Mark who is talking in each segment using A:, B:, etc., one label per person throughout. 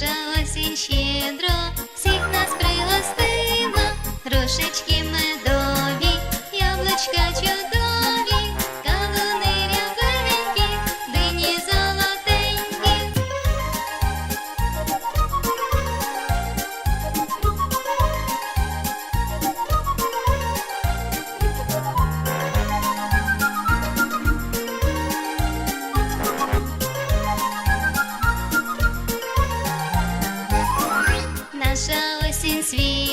A: наша осінь щедро всіх нас пригостила, грушечки Наша осінь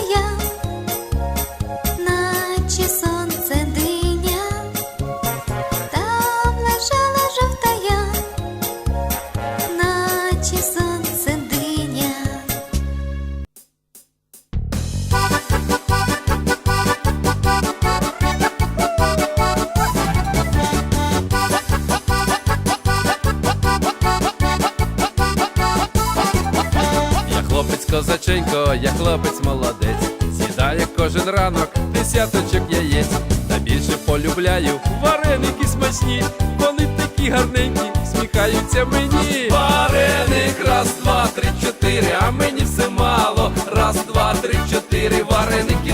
B: козаченько, я хлопець молодець. Сідає кожен ранок десяточок яєць. Та більше полюбляю вареники смачні. Вони такі гарненькі, сміхаються мені. Вареник, раз, два, три, чотири, а мені все мало. Раз, два, три, чотири, вареників